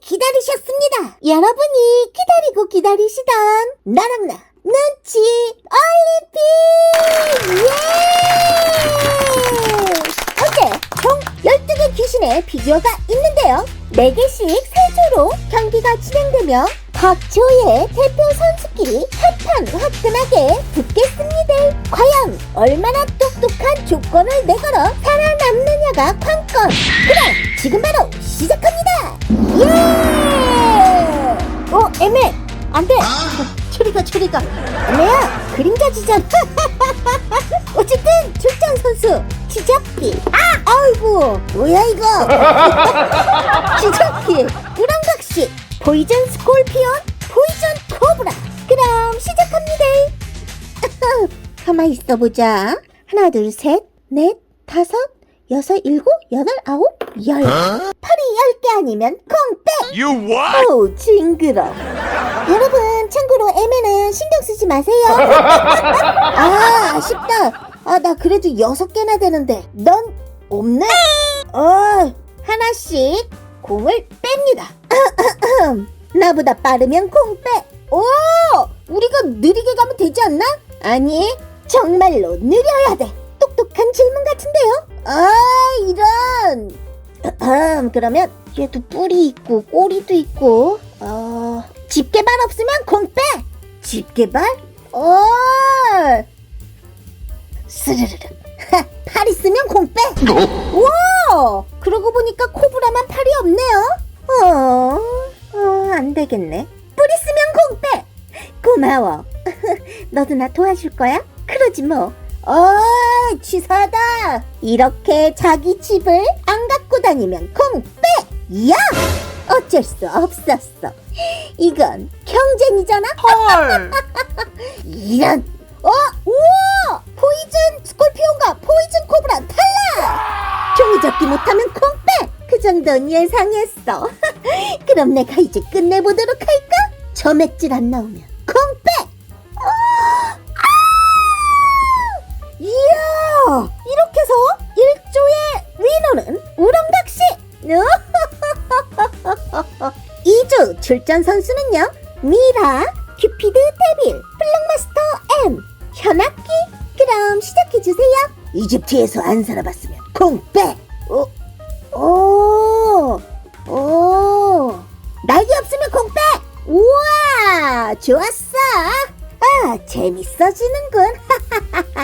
기다리셨습니다. 여러분이 기다리고 기다리시던 나랑 나 눈치 올림픽! 예! 어제 총 12개 귀신의 비디오가 있는데요. 4개씩 3조로 경기가 진행되며 각 조의 대표 선수끼리 한판 화끈하게 붙겠습니다. 과연 얼마나 똑똑한 조건을 내걸어 살아남느냐가 관건. 그럼 지금 바로 시작합니다. 예! 어, 애매. 안 돼. 추리가 추리가. 애매야. 그림자지잖아. 어쨌든 출전 선수 지잡기. 아, 아이고. 뭐야 이거. 지잡기. 우랑각시. 포이즌 스콜피온. 포이즌 코브라. 그럼 시작합니다. 가만 있어 보자. 하나, 둘, 셋, 넷, 다섯, 여섯, 일곱, 여덟, 아홉, 열. 팔이 열 개 아니면 콩백. You what? 오, 징그러. 여러분, 참고로 애매는 신경 쓰지 마세요. 아, 아쉽다. 아, 나 그래도 여섯 개나 되는데. 넌 없네? 어, 하나씩 공을 뺍니다. 나보다 빠르면 공 빼. 오, 우리가 느리게 가면 되지 않나? 아니, 정말로 느려야 돼. 똑똑한 질문 같은데요? 아, 이런. 그러면 얘도 뿔이 있고 꼬리도 있고 어 집게발 없으면 공 빼. 집게발? 어. 스르르르. 하, 팔 있으면 공 빼. 와! 그러고 보니까 코브라만 팔이 없네요. 어, 어, 안 되겠네. 뿔 있으면 공 빼. 고마워. 너도 나 도와줄 거야? 그러지 뭐. 어, 치사하다. 이렇게 자기 집을 안 갖고 다니면 공 빼. 야! 어쩔 수 없었어. 이건 경쟁이잖아. 헐. 이런. 어, 우와! 포이즌 스콜피온과 포이즌 코브라 탈락! 종이 접기 못하면 공 빼! 그 정도는 예상했어. 그럼 내가 이제 끝내보도록 할까? 점액질 안 나오면 출전 선수는요. 미라, 큐피드 데빌, 플랑마스터 M, 현악기. 그럼 시작해주세요. 이집트에서 안 살아봤으면 공 빼! 오, 오, 오. 날개 없으면 공 빼! 우와! 좋았어! 아, 재밌어지는군.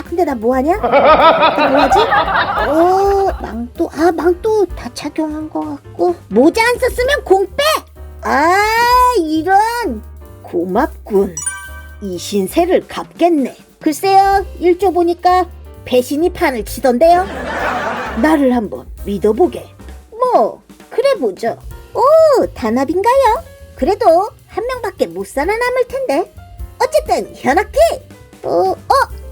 근데 나 뭐하냐? 나 뭐하지? 어, 망토, 아, 망토 다 착용한 것 같고. 모자 안 썼으면 공 빼! 아, 이런. 고맙군. 이 신세를 갚겠네. 글쎄요, 일조 보니까 배신이 판을 치던데요. 나를 한번 믿어보게. 뭐, 그래 보죠. 오, 단합인가요? 그래도 한 명밖에 못 살아남을 텐데. 어쨌든 현악기. 어, 어,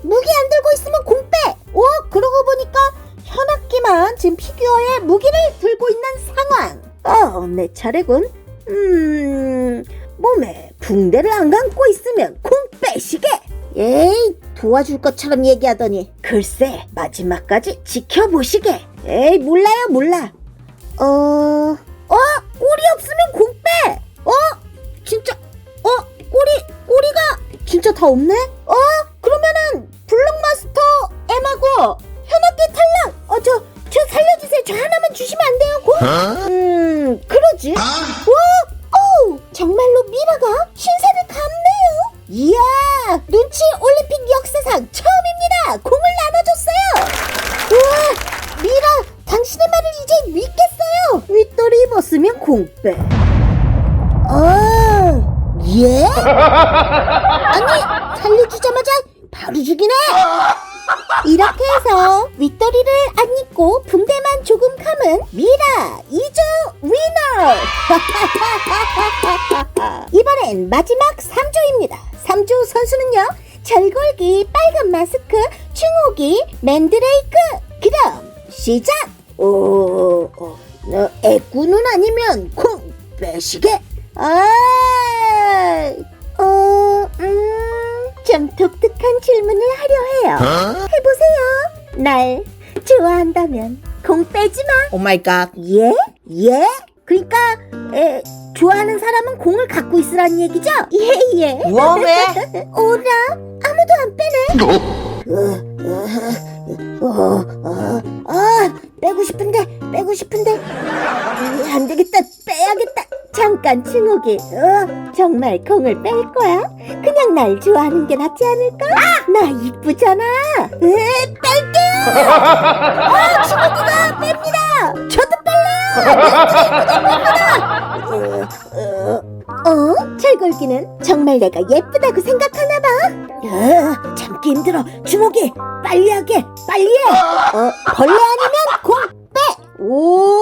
무기 안 들고 있으면 공 빼. 어, 그러고 보니까 현악기만 지금 피규어에 무기를 들고 있는 상황. 어, 내 차례군. 음, 몸에 붕대를 안 감고 있으면 공 빼시게. 에이, 도와줄 것처럼 얘기하더니 글쎄 마지막까지 지켜보시게. 에이, 몰라요, 몰라. 어, 어, 꼬리 없으면 공 빼. 어, 진짜, 어, 꼬리, 꼬리가 진짜 다 없네? 어, 그러면은 블록마스터 M하고 현악기 탈락. 어, 저, 저 살려주세요. 저 하나만 주시면 안 돼요, 공? 음, 그러지. 와, 오, 정말로 미라가 신세를 갚네요. 이야, 눈치 올림픽 역사상 처음입니다. 공을 나눠줬어요. 우와, 미라, 당신의 말을 이제 믿겠어요. 윗돌이 입었으면 공빼. 어, 예? 아니, 살려주자마자 바로 죽이네. 이렇게 해서 윗도리를 안 입고 붕대만 조금 감은 미라 2조 위너. 이번엔 마지막 3조입니다. 3조 선수는요 절골기 빨간 마스크 충호기 맨드레이크. 그럼 시작. 오, 어, 어, 애꾸는 아니면 콩 빼시게. 아, 어, 음, 좀 독특 한 질문을 하려 해요. 해보세요. 날 좋아한다면 공 빼지 마. 오 마이 갓. 예? 예? 그러니까 에, 좋아하는 사람은 공을 갖고 있으라는 얘기죠? 예예. 뭐 왜? 오라 아무도 안 빼네. 어, 어, 어, 아 빼고 싶은데 빼고 싶은데 이, 안 되겠다 빼야겠다. 잠깐 칭호기. 어, 정말 공을 뺄 거야? 그냥 날 좋아하는 게 낫지 않을까? 나 이쁘잖아. 에 뺄게요. 아 칭호기가 뺍니다. 저도 뺄래요. 어, 어, 어? 철골기는 정말 내가 예쁘다고 생각하나 봐. 어, 참기 힘들어. 주먹이 빨리 하게, 빨리 해. 어, 벌레 아니면 공 빼. 오,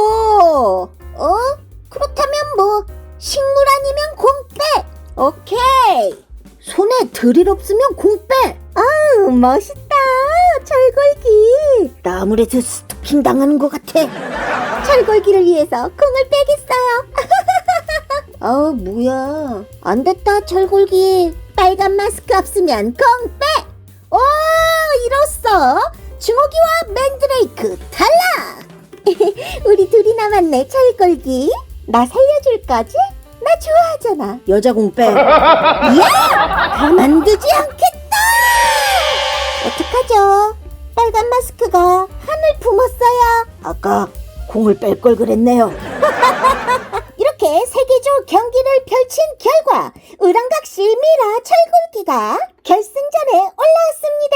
드릴 없으면 공 빼. 아우 멋있다. 철골기. 나 아무래도 스토킹 당하는 것 같아. 철골기를 위해서 공을 빼겠어요. 아 뭐야 안 됐다 철골기 빨간 마스크 없으면 공 빼! 오 이뤘어 주먹이와 맨드레이크 탈락 우리 둘이 남았네 철골기 나 살려줄 거지? 나 좋아하잖아. 여자 공빼 야! 가만두지 않겠다! 어떡하죠? 빨간 마스크가 하늘 품었어요. 아까 공을 뺄 걸 그랬네요. 이렇게 세계적 경기를 펼친 결과 의랑각시 미라 철골기가 결승전에 올라왔습니다.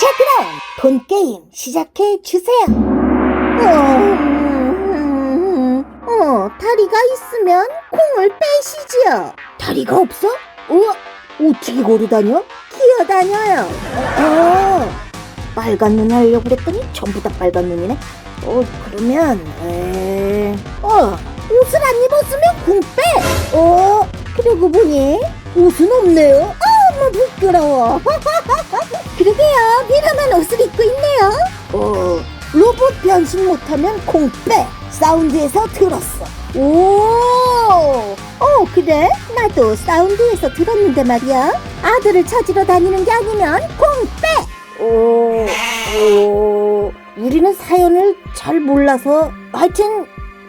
자 그럼 본 게임 시작해 주세요. 어, 어, 다리가 있으면 공을 빼시지요. 다리가 없어? 우와, 어떻게 걸어다녀? 기어다녀요. 어, 빨간 눈 하려고 그랬더니 전부 다 빨간 눈이네. 어, 그러면, 에, 어, 옷을 안 입었으면 공 빼! 어, 그러고 보니 옷은 없네요. 아, 뭐 부끄러워. 그러게요, 미라만 옷을 입고 있네요. 어, 로봇 변신 못하면 공 빼! 사운드에서 들었어. 오, 어, 그래? 나도 사운드에서 들었는데 말이야. 아들을 찾으러 다니는 게 아니면 공 빼! 오, 오, 우리는 사연을 잘 몰라서 하여튼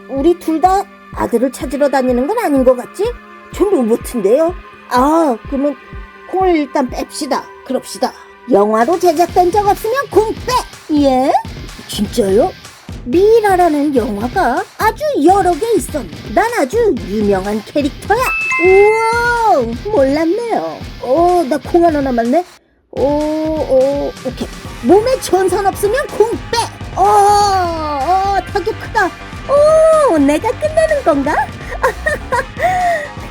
우리 둘 다 아들을 찾으러 다니는 건 아닌 것 같지? 전 로봇인데요. 아, 그러면 콩을 일단 뺍시다. 그럽시다. 영화로 제작된 적 없으면 공 빼! 예? 진짜요? 미라라는 영화가 아주 여러 개 있었네. 난 아주 유명한 캐릭터야. 우와, 몰랐네요. 어, 나 콩 하나 남았네. 오, 오, 오케이. 몸에 전선 없으면 공 빼! 어, 어, 타격 크다. 오, 내가 끝내는 건가?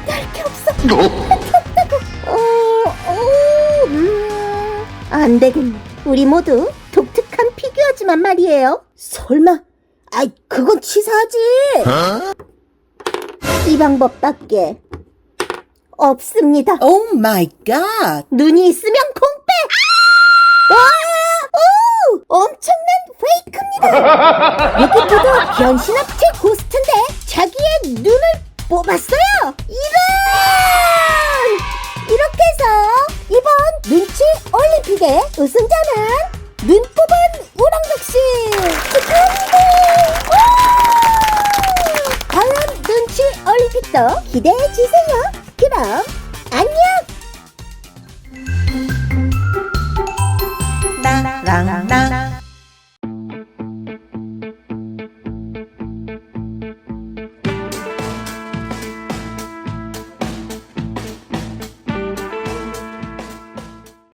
할게 없어. 어, 어, 음, 안 되겠네. 우리 모두 독특한 피규어지만 말이에요. 설마? 아이, 그건 치사하지. 이 방법밖에 없습니다. 오 마이 갓. 눈이 있으면 공빼! 와! 오! 엄청난 페이크입니다! 유기토도 변신업체 고스트인데 자기의 눈을 뽑았어요! 이런! 이렇게 해서 이번 눈치 올림픽의 우승자는 나랑랑